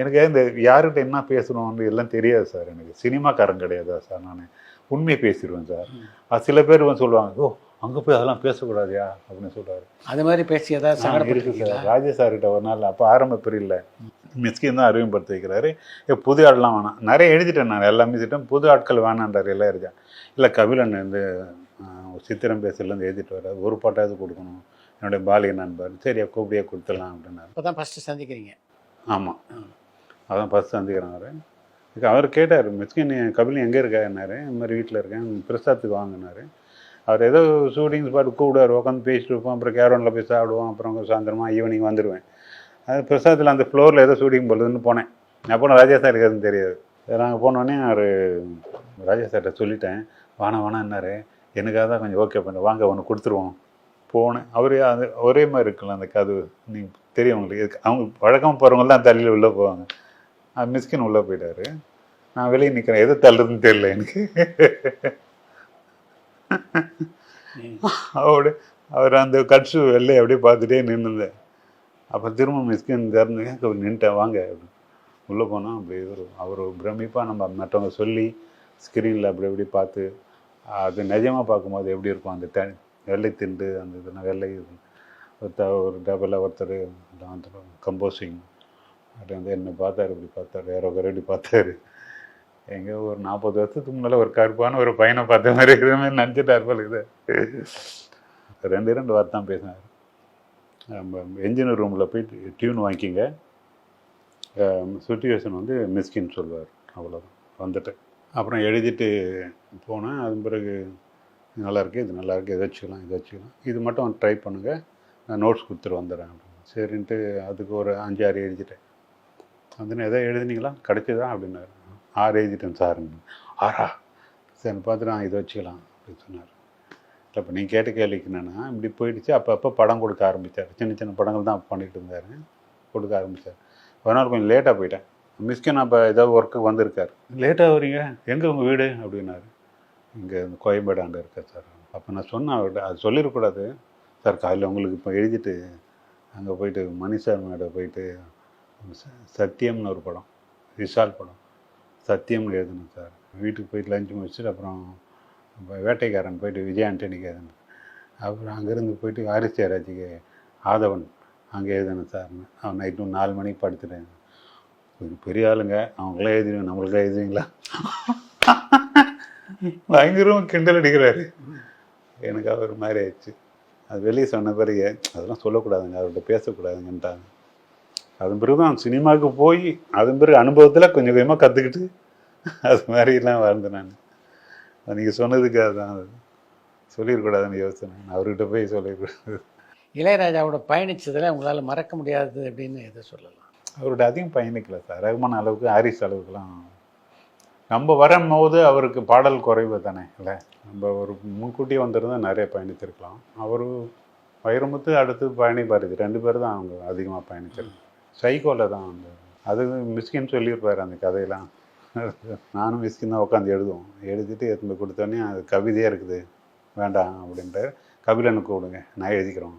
எனக்கு இந்த யார்கிட்ட என்ன பேசணும்னு எல்லாம் தெரியாது சார். எனக்கு சினிமாக்காரன் கிடையாதா சார் நான். உண்மையை பேசிடுவேன் சார். அது சில பேர் வந்து சொல்லுவாங்க ஓ அங்கே போய் அதெல்லாம் பேசக்கூடாதியா? அப்படின்னு சொல்றாரு. அது மாதிரி பேசி ஏதாவது ஆ, இருக்கு சார். ராஜேஷ் சார்கிட்ட ஒரு நாள் அப்போ ஆரம்ப பிரிவில் மிஸ்கின் தான் அறிமுகப்படுத்தி வைக்கிறாரு ஏ, புது ஆட்லாம் வேணாம். நிறைய எழுதிட்டேன் நான் எல்லாமே எழுதிட்டேன் புது ஆட்கள் வேணான்றார் எல்லாம் எழுதிட்டேன். இல்லை கபிலன் வந்து சித்திரம் பேசலேருந்து எழுதிட்டு வர ஒரு பாட்டாவது கொடுக்கணும். என்னுடைய பாலிய நண்பர். சரி கூப்பிடியே கொடுத்துடலாம் அப்படின்னாரு. இப்போ தான் ஃபஸ்ட்டு சந்திக்கிறீங்க ஆமாம் அதான் பஸ் சந்திக்கிறேன் அவர் அவர் கேட்டார் மிஸ்கின் கபில் எங்கே இருக்காருனாரு என்னாரு. இந்த மாதிரி வீட்டில் இருக்கேன். பிரசாத்துக்கு வாங்கினாரு. அவர் ஏதோ ஷூட்டிங் ஸ்பாட் கூப்பிடுவார் உட்காந்து பேசிட்டு இருப்போம். அப்புறம் கேரோனில் போய் சாப்பிடுவோம். அப்புறம் சாயந்தரமா ஈவினிங் வந்துடுவேன் அது பிரசாத்தில் அந்த ஃப்ளோரில் ஏதோ ஷூட்டிங் போடுதுன்னு போனேன். அப்புறம் ராஜா சார் இருக்கிறதுன்னு தெரியாது. நாங்கள் போனோடனே அவர் ராஜா சார்கிட்ட சொல்லிட்டேன். வானா வானான்னாரு எனக்காக தான் கொஞ்சம் ஓகே பண்ண. வாங்க ஒன்று கொடுத்துருவோம். போனேன். அவரே அது ஒரே மாதிரி இருக்கலாம் அந்த கதவு. நீங்கள் தெரியும் உங்களுக்கு. அவங்க வழக்கம் போகிறவங்க தான் தள்ளியில் உள்ளே போவாங்க. மிஸ்கின் உள்ளே போயிட்டாரு. நான் வெளியே நிற்கிறேன் எதை தள்ளுறதுன்னு தெரியல எனக்கு. அவரு அவர் அந்த கட்சு வெளில அப்படியே பார்த்துட்டே நின்றுந்தேன் அப்போ திரும்ப மிஸ்கின் திறந்து அவர் நின்ட்டேன் வாங்க. உள்ளே போனால் அப்படி ஒரு அவர் பிரமிப்பாக நம்ம மற்றவங்க சொல்லி ஸ்க்ரீனில் அப்படி எப்படி பார்த்து அது நிஜமாக பார்க்கும்போது எப்படி இருக்கும்? அந்த த வெள்ளை திண்டு அந்த இதுனா வெள்ளை ஒருத்தர் ஒரு டபுளாக ஒருத்தர் கம்போசிங் அப்படி வந்து என்னை பார்த்தாரு இப்படி பார்த்தாரு வேற ஒரு இப்படி பார்த்தாரு. எங்கே ஒரு நாற்பது வருஷத்துக்கு முன்னால் ஒரு கருப்பான ஒரு பையனை பார்த்த மாதிரி இருக்கிற மாதிரி நினச்சிட்டார் போல இது ரெண்டு ரெண்டு வார்த்தை தான் பேசினார். நம்ம என்ஜினியர் ரூமில் போய் டியூன் வாங்கிக்கிங்க. சுச்சுவேஷன் வந்து மிஸ்கின்னு சொல்லுவார். அவ்வளோதான் வந்துட்டு. அப்புறம் எழுதிட்டு போனேன் அதன் பிறகு நல்லாயிருக்கு இது நல்லாயிருக்கு இதை வச்சுக்கலாம் இதை வச்சுக்கலாம். இது மட்டும் ட்ரை பண்ணுங்கள் நான் நோட்ஸ் கொடுத்துட்டு வந்துடுறேன். அப்படின்னு சரின்ட்டு அதுக்கு ஒரு அஞ்சு ஆறு எழுதிட்டேன். அதுன்னு எதோ எழுதுனீங்களா? கிடைச்சதா? அப்படின்னாரு. ஆறு எழுதிட்டேன் சார். ஆறா? சார் பார்த்துட்டு நான் இதை வச்சுக்கலாம் அப்படின்னு சொன்னார். இல்லை இப்போ நீங்கள் கேட்ட கேள்விக்கு என்னென்னா இப்படி போயிடுச்சு. அப்பப்போ படம் கொடுக்க ஆரம்பித்தார் சின்ன சின்ன படங்கள் தான் பண்ணிட்டு இருந்தார். கொடுக்க ஆரம்பித்தார் ஒரு நாள் கொஞ்சம் லேட்டாக போயிட்டேன். மிஸ்கின் அப்போ ஏதோ ஒர்க்கு வந்திருக்கார். லேட்டாக வரீங்க எங்கே உங்கள் வீடு? அப்படின்னாரு. இங்கே இந்த அங்கே இருக்கேன் சார். அப்போ நான் சொன்னேன் அவர்கிட்ட அது சொல்லிடக்கூடாது. சார் காலையில் உங்களுக்கு இப்போ எழுதிட்டு அங்கே போயிட்டு மணி சார் போயிட்டு சத்தியம்னு ஒரு படம் விஷால் படம். சத்தியம்னு எழுதணும் சார். வீட்டுக்கு போயிட்டு லஞ்ச் முடிச்சுட்டு அப்புறம் வேட்டைக்காரன் போயிட்டு விஜய் ஆண்டனிக்கு எழுதினேன் அப்புறம் அங்கேருந்து போயிட்டு ஹாரிஸ் ஆதவன் அங்கே எழுதணும் சார்னு அவன் நைட்டு நாலு மணிக்கு படுத்துட்டேன். பெரிய ஆளுங்க. அவங்களே எழுதிடுவேன் நம்மளுக்கே எழுதுவீங்களா? பயங்கரமாக கிண்டல் அடிக்கிறாரு. எனக்கு அவர் மாதிரி ஆயிடுச்சு. அது வெளியே சொன்ன பிறகு அதெல்லாம் சொல்லக்கூடாதுங்க. அவர்கிட்ட பேசக்கூடாதுங்கன்ட்டாங்க. அதன் பிறகு தான் சினிமாவுக்கு போய் அதன் பிறகு அனுபவத்தில் கொஞ்சம் கொஞ்சமாக கற்றுக்கிட்டு அது மாதிரிலாம் வாழ்ந்தேன் நான். நீங்கள் சொன்னதுக்கு அதுதான் அது. சொல்லிடக்கூடாதுன்னு யோசனை நான். அவர்கிட்ட போய் சொல்லிடக்கூடாது இளையராஜாவோட பயணிச்சதில் உங்களால் மறக்க முடியாது அப்படின்னு எதை சொல்லலாம்? அவரோட அதிகம் பயணிக்கல சார். ரகுமான் அளவுக்கு ஹாரிஸ் அளவுக்குலாம். நம்ம வரும்போது அவருக்கு பாடல் குறைவு தானே இல்லை? நம்ம ஒரு முன்கூட்டியே வந்திருந்தா நிறைய பயணித்திருக்கலாம். அவர் வைரமுத்து அடுத்து பயணி பாரதி ரெண்டு பேர் தான் அவங்க அதிகமாக பயணிச்சிருக்காங்க. சைகோவில் தான் அந்த அது மிஸ்கின்னு சொல்லியிருப்பார் அந்த கதையெல்லாம். நானும் மிஸ்கின் தான் உட்காந்து எழுதுவோம். எழுதிட்டு எடுத்து போய் அது கவிதையாக இருக்குது. வேண்டாம் அப்படின்ட்டு கபிலனுக்கு கூப்பிடுங்க நான் எழுதிக்கிறோம்.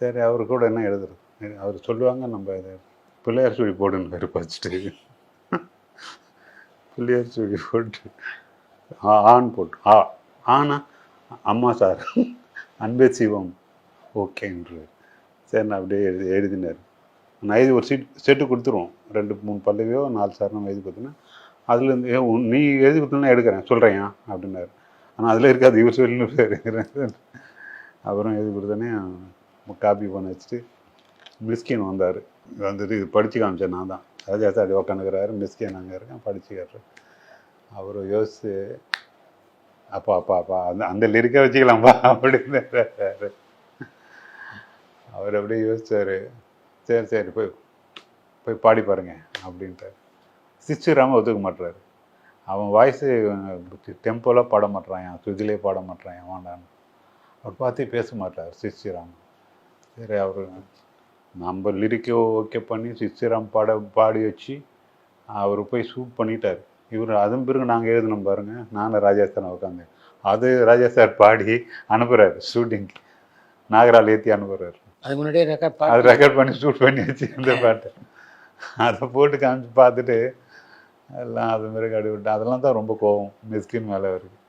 சரி அவர் கூட என்ன எழுதுறது? அவர் சொல்லுவாங்க நம்ம இது பிள்ளையார் சுழி போடுன்னு பேர் வச்சுட்டு. பிள்ளையார் சுழி போட்டு ஆ ஆண் போட்டு ஆ ஆனா அம்மா சார் அன்பே சிவம் ஓகேன்று சரி நான் அப்படியே எழுதி எழுதினார் நான் எழுதி ஒரு சீட் செட்டு கொடுத்துருவோம். ரெண்டு மூணு பல்லவியோ நாலு சார் நம்ம எழுதி கொடுத்தோன்னா அதுலேருந்து ஏ உன் நீ எழுதி கொடுத்தா எடுக்கிறேன் சொல்கிறேன் அப்படின்னாரு. ஆனால் அதில் இருக்காது இவர் சொல்லி அப்புறம் எழுதி கொடுத்தோன்னே காப்பி பண்ண வச்சுட்டு மிஸ்கின் வந்தார். வந்துட்டு இது படித்து காமிச்சேன் நான் தான். ராஜா சார் உக்காந்துக்கிறாரு மிஸ்கின் அங்கே இருக்கேன் படிச்சுக்கிறாரு. அவர் யோசிச்சு அப்பா அப்பா அப்பா அந்த அந்த லிரிக்கை வச்சுக்கலாம்ப்பா அப்படின்னு அவர் அப்படியே யோசிச்சார். சரி சரி போய் போய் பாடி பாருங்க அப்படின்ட்டார். சிச்சுராம ஒத்துக்க மாட்டுறாரு அவன் வாய்ஸு டெம்போலாம் பாட மாட்டுறான் சுதிலே பாட மாட்டுறான் வாண்டான்னு. அவர் பார்த்தே பேச மாட்டார் சிச்சிராம் சரி அவர் நம்ம லிரிக்கை ஓகே பண்ணி சிச்சிராம் பாட பாடி வச்சு அவர் போய் ஷூட் பண்ணிட்டார். இவர் அதன் பிறகு நாங்கள் எழுதினோம் பாருங்கள் நானும் ராஜஸ்தான் உட்காந்து அது ராஜா சார் பாடி அனுப்புகிறாரு ஷூட்டிங் நாகரால் ஏற்றி அனுப்புகிறாரு அது முன்னாடியே ரெக்கார்ட் அது ரெக்கார்ட் பண்ணி ஷூட் பண்ணி வச்சு அந்த பாட்டை. அதை போட்டு காமிச்சு பார்த்துட்டு எல்லாம் அது மாதிரி கடி அதெல்லாம் தான் ரொம்ப கோவம். மிஸ்கின் மேலே இருக்கு